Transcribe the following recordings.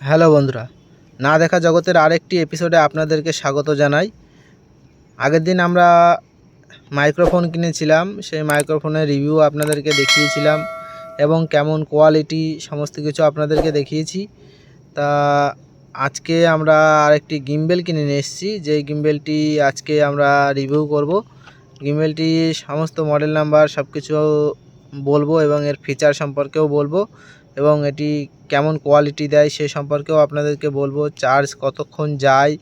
Hello বন্ধুরা, না দেখা জগতের আরেকটি এপিসোডে আপনাদেরকে স্বাগত জানাই। আগের দিন আমরা মাইক্রোফোন কিনেছিলাম, সেই মাইক্রোফোনের রিভিউ আপনাদেরকে দেখিয়েছিলাম এবং কেমন কোয়ালিটি সমস্ত কিছু আপনাদেরকে দেখিয়েছি। তা আজকে আমরা আরেকটি গিম্বেল কিনে নিয়ে এসেছি, যেই গিম্বেলটি আজকে আমরা রিভিউ করব। গিম্বেলটি সমস্ত মডেল নাম্বার সব কিছু বলব এবং এর ফিচার সম্পর্কেও বলব। এবং এটি কেমন কোয়ালিটি দেয় সে সম্পর্কেও আপনাদেরকে বলব। চার্জ কতক্ষণ যায়,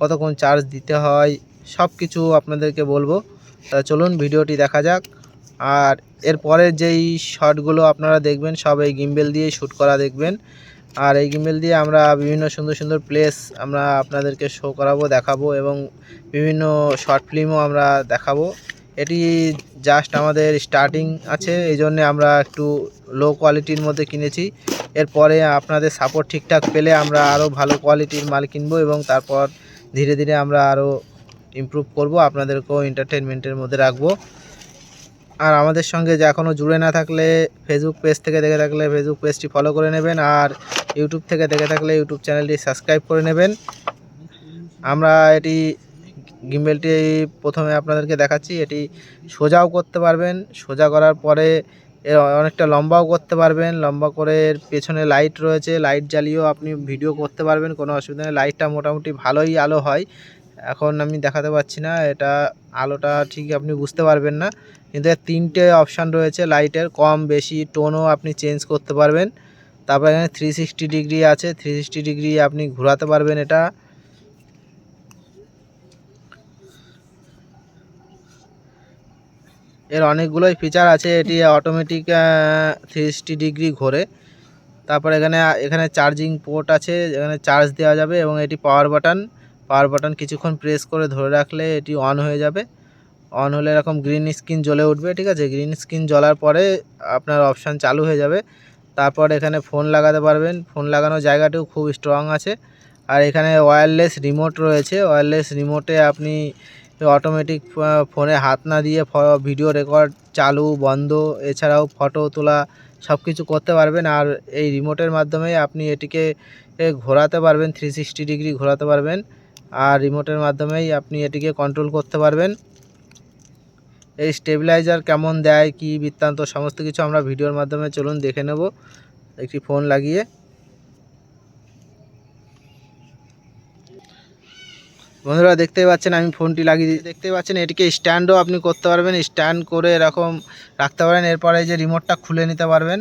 কতক্ষণ চার্জ দিতে হয় সব কিছু আপনাদেরকে বলব। তা চলুন ভিডিওটি দেখা যাক। আর এরপরের যেই শটগুলো আপনারা দেখবেন, সব এই গিম্বেল দিয়েই শ্যুট করা দেখবেন। আর এই গিম্বেল দিয়ে আমরা বিভিন্ন সুন্দর সুন্দর প্লেস আমরা আপনাদেরকে শো করাবো, দেখাবো এবং বিভিন্ন শর্ট ফিল্মও আমরা দেখাবো। এটি জাস্ট আমাদের স্টার্টিং আছে, এই জন্যে আমরা একটু লো কোয়ালিটির মধ্যে কিনেছি। এরপরে আপনাদের সাপোর্ট ঠিকঠাক পেলে আমরা আরও ভালো কোয়ালিটির মাল কিনবো এবং তারপর ধীরে ধীরে আমরা আরও ইমপ্রুভ করব, আপনাদেরকেও এন্টারটেনমেন্টের মধ্যে রাখব। আর আমাদের সঙ্গে যে এখনও জুড়ে না থাকলে ফেসবুক পেজ থেকে দেখে থাকলে ফেসবুক পেজটি ফলো করে নেবেন আর ইউটিউব থেকে দেখে থাকলে ইউটিউব চ্যানেলটি সাবস্ক্রাইব করে নেবেন। আমরা এটি গিম্বেলটি প্রথমে আপনাদেরকে দেখাচ্ছি। এটি সোজাও করতে পারবেন। সোজা করার পরে এর অনেকটা লম্বাও করতে পারবেন। লম্বা করে এর পেছনে লাইট রয়েছে। লাইট জ্বালিয়েও আপনি ভিডিও করতে পারবেন। কোনো অসুবিধা নেই। লাইটটা মোটামুটি ভালোই আলো হয়। এখন আমি দেখাতে পাচ্ছি না। এটা আলোটা ঠিক আপনি বুঝতে পারবেন না। কিন্তু এর তিনটে অপশান রয়েছে লাইটের। কম, বেশি টোনও আপনি চেঞ্জ করতে পারবেন। তারপর এখানে থ্রি সিক্সটি ডিগ্রি আছে। থ্রি সিক্সটি ডিগ্রি আপনি ঘোরাতে পারবেন এটা। এর অনেকগুলোই ফিচার আছে, এটি অটোমেটিক থ্রি ডিগ্রি ঘোরে। তারপর এখানে এখানে চার্জিং পোর্ট আছে, এখানে চার্জ দেওয়া যাবে এবং এটি পাওয়ার বাটন পাওয়ার বাটন কিছুক্ষণ প্রেস করে ধরে রাখলে এটি অন হয়ে যাবে। অন হলে এরকম গ্রিন স্ক্রিন জ্বলে উঠবে, ঠিক আছে? গ্রিন স্ক্রিন জ্বলার পরে আপনার অপশান চালু হয়ে যাবে। তারপর এখানে ফোন লাগাতে পারবেন। ফোন লাগানোর জায়গাটিও খুব স্ট্রং আছে। আর এখানে ওয়্যারলেস রিমোট রয়েছে। ওয়্যারলেস রিমোটে আপনি অটোমেটিক ফোনে হাত না দিয়ে ভিডিও রেকর্ড চালু, বন্ধ, এছাড়াও ফটো তোলা সব কিছু করতে পারবেন। আর এই রিমোটের মাধ্যমে আপনি এটিকে ঘোরাতে পারবেন থ্রি সিক্সটি ডিগ্রি ঘোরাতে পারবেন। আর রিমোটের মাধ্যমেই আপনি এটিকে কন্ট্রোল করতে পারবেন। এই স্টেবিলাইজার কেমন দেয়, কি বৃত্তান্ত, সমস্ত কিছু আমরা ভিডিওর মাধ্যমে চলুন দেখে নেব। একটি ফোন লাগিয়ে। বন্ধুরা দেখতেই পাচ্ছেন আমি ফোনটি লাগিয়ে। দেখতেই পাচ্ছেন এটিকে স্ট্যান্ডও আপনি করতে পারবেন স্ট্যান্ড করে এরকম রাখতে পারেন। এরপরে এই যে রিমোটটা খুলে নিতে পারবেন।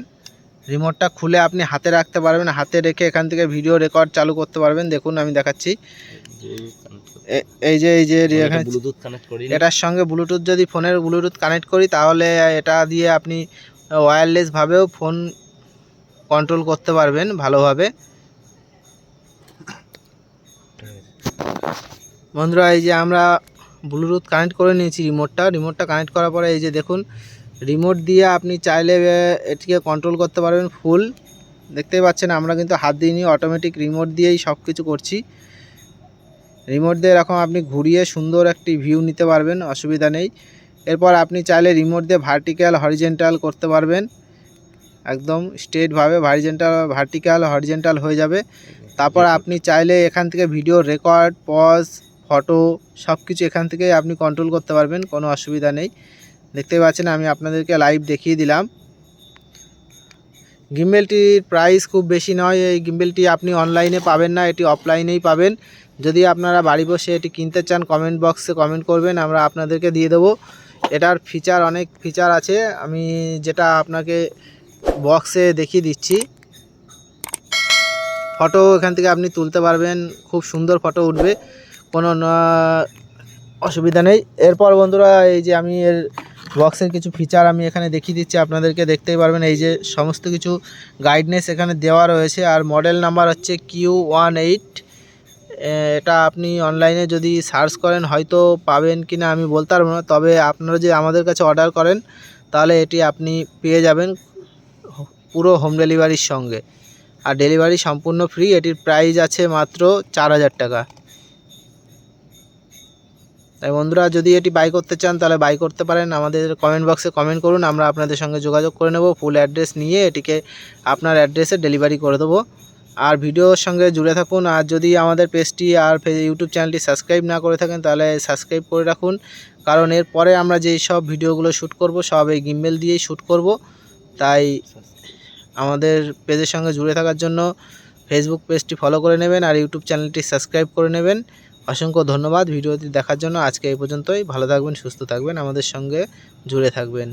রিমোটটা খুলে আপনি হাতে রাখতে পারবেন হাতে রেখে এখান থেকে ভিডিও রেকর্ড চালু করতে পারবেন। দেখুন আমি দেখাচ্ছি। এই যে এই যে এটার সঙ্গে ব্লুটুথ যদি ফোনের ব্লুটুথ কানেক্ট করি তাহলে এটা দিয়ে আপনি ওয়্যারলেসভাবেও ফোন কন্ট্রোল করতে পারবেন ভালোভাবে। বন্ধুরা, এই যে আমরা ব্লুটুথ কানেক্ট করে নিয়েছি রিমোটটা রিমোটটা কানেক্ট করার পরে এই যে দেখুন রিমোট দিয়ে আপনি চাইলে এটিকে কন্ট্রোল করতে পারবেন ফুল দেখতেই পাচ্ছেন, আমরা কিন্তু হাত দিইনি অটোমেটিক রিমোট দিয়েই সব কিছু করছি। রিমোট দিয়ে এরকম আপনি ঘুরিয়ে সুন্দর একটি ভিউ নিতে পারবেন, অসুবিধা নেই। এরপর আপনি চাইলে রিমোট দিয়ে ভার্টিক্যাল হরিজেন্টাল করতে পারবেন। একদম স্ট্রেটভাবে ভার্জেন্টাল ভার্টিক্যাল হরিজেন্টাল হয়ে যাবে। তারপর আপনি চাইলে এখান থেকে ভিডিও রেকর্ড পজ ফটো সব কিছু এখান থেকে আপনি কন্ট্রোল করতে পারবেন, কোনো অসুবিধা নেই। দেখতেই পাচ্ছেন আমি আপনাদেরকে লাইভ দেখিয়ে দিলাম। গিম্বেলটির প্রাইস খুব বেশি নয়, এই গিম্বেলটি আপনি অনলাইনে পাবেন না, এটি অফলাইনেই পাবেন। যদি আপনারা বাড়ি বসে এটি কিনতে চান কমেন্ট বক্সে কমেন্ট করবেন, আমরা আপনাদেরকে দিয়ে দেবো। এটার ফিচার অনেক ফিচার আছে, আমি যেটা আপনাকে বক্সে দেখিয়ে দিচ্ছি। ফটো এখান থেকে আপনি তুলতে পারবেন, খুব সুন্দর ফটো উঠবে। কোনো অসুবিধা নেই। এরপর বন্ধুরা, এই যে আমি এর বক্সের কিছু ফিচার আমি এখানে দেখিয়ে দিচ্ছি। আপনাদেরকে দেখতেই পারবেন, এই যে সমস্ত কিছু গাইডনেস এখানে দেওয়া রয়েছে। আর মডেল নাম্বার হচ্ছে কিউ ওয়ান এইট এটা আপনি অনলাইনে যদি সার্চ করেন, হয়তো পাবেন কি না আমি বলতে পারব না। তবে আপনারা যদি আমাদের কাছে অর্ডার করেন, তাহলে এটি আপনি পেয়ে যাবেন পুরো হোম ডেলিভারির সঙ্গে। আর ডেলিভারি সম্পূর্ণ ফ্রি এটির প্রাইস আছে মাত্র চার হাজার টাকা। তাই বন্ধুরা, যদি এটি বাই করতে চান, তাহলে বাই করতে পারেন। আমাদের কমেন্ট বক্সে কমেন্ট করুন, আমরা আপনাদের সঙ্গে যোগাযোগ করে নেব ফুল অ্যাড্রেস নিয়ে এটিকে আপনার অ্যাড্রেসে ডেলিভারি করে দেবো। আর ভিডিওর সঙ্গে জুড়ে থাকুন, আর যদি আমাদের পেজটি আর ইউটিউব চ্যানেলটি সাবস্ক্রাইব না করে থাকেন, তাহলে সাবস্ক্রাইব করে রাখুন। কারণ এরপরে আমরা যেই সব ভিডিওগুলো শ্যুট করব, সব এই গিম্বেল দিয়েই শ্যুট করব। তাই আমাদের পেজের সঙ্গে জুড়ে থাকার জন্য ফেসবুক পেজটি ফলো করে নেবেন, আর ইউটিউব চ্যানেলটি সাবস্ক্রাইব করে নেবেন। অসংখ্য ধন্যবাদ ভিডিওটি দেখার জন্য। আজকে এই পর্যন্তই। ভালো থাকবেন, সুস্থ থাকবেন। আমাদের সঙ্গে জুড়ে থাকবেন।